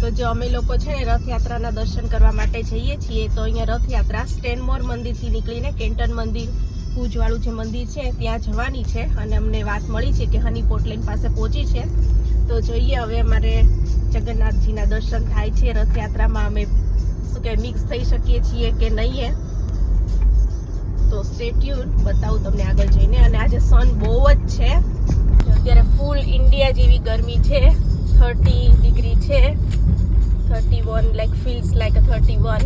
તો જો અમે લોકો છે ને રથયાત્રાના દર્શન કરવા માટે જઈએ છીએ, તો અહીંયા રથયાત્રા સ્ટેનમોર મંદિરથી નીકળીને કેન્ટન મંદિર, ભુજવાળું જે મંદિર છે, ત્યાં જવાની છે. અને અમને વાત મળી છે કે હની પોટલેન પાસે પહોંચી છે. તો જોઈએ હવે અમારે જગન્નાથજીના દર્શન થાય છે રથયાત્રામાં. અમે શું કે મિક્સ થઈ શકીએ છીએ કે નહીં તો સ્ટેટ્યુન બતાવું તમને આગળ જઈને. અને આજે સન બહુ જ છે. અત્યારે ફૂલ ઇન્ડિયા જેવી ગરમી છે. થર્ટી ડિગ્રી છે. 31 like feels like a 31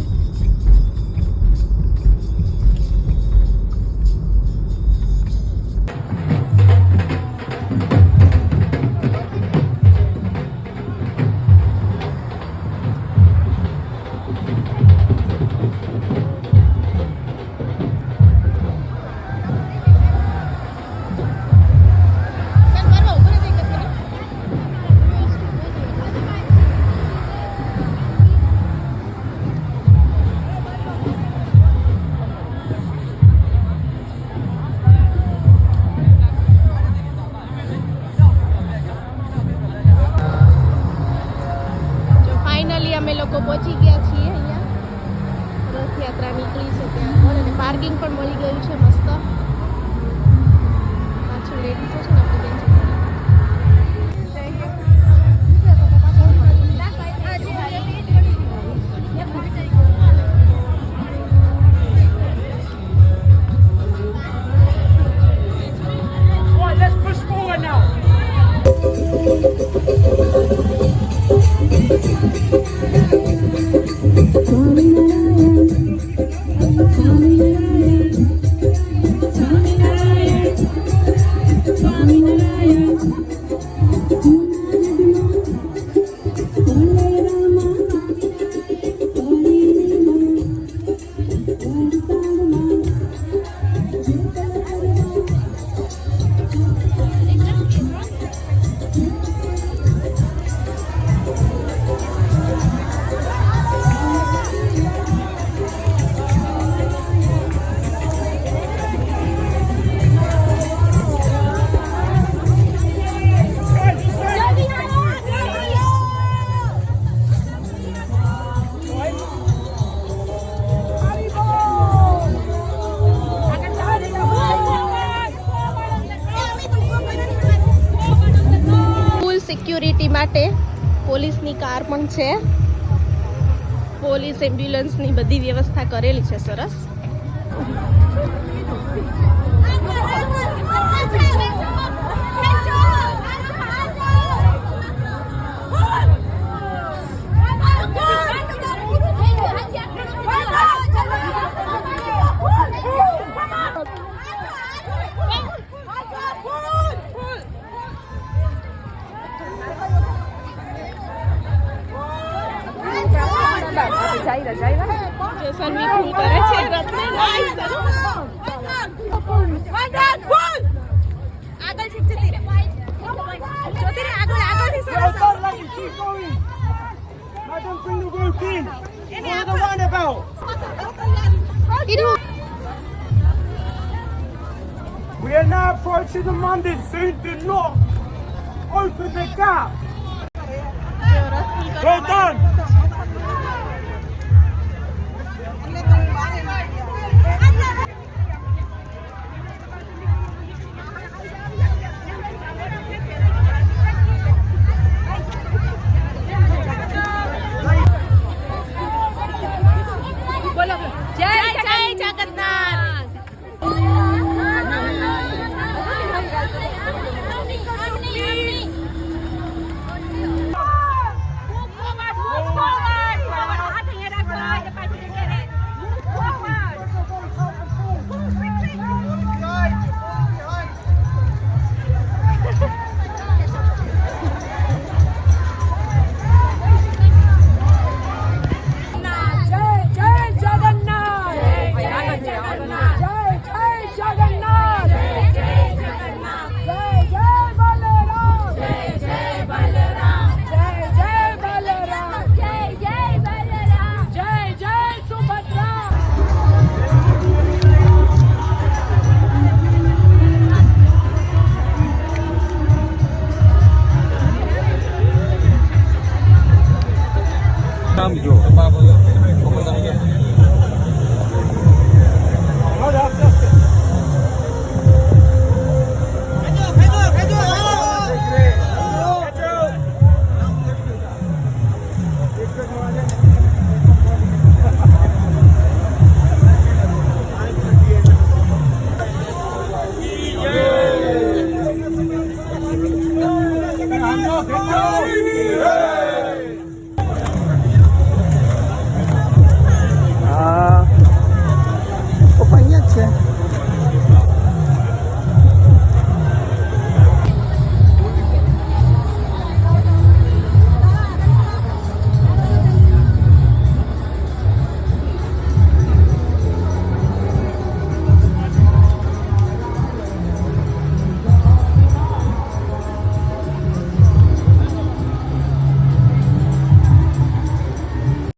parking પણ મળી ગયું છે માટે પોલીસની કાર પણ છે. પોલીસ એમ્બ્યુલન્સની બધી વ્યવસ્થા કરેલી છે સરસ. જો સન્વી ફૂલ કરે છે રથને nice Well done, ladies, keep going. Madam, bring the rope in. Follow the roundabout. We are now approaching the Monday soon. Do not open the gap. Well done. Victory!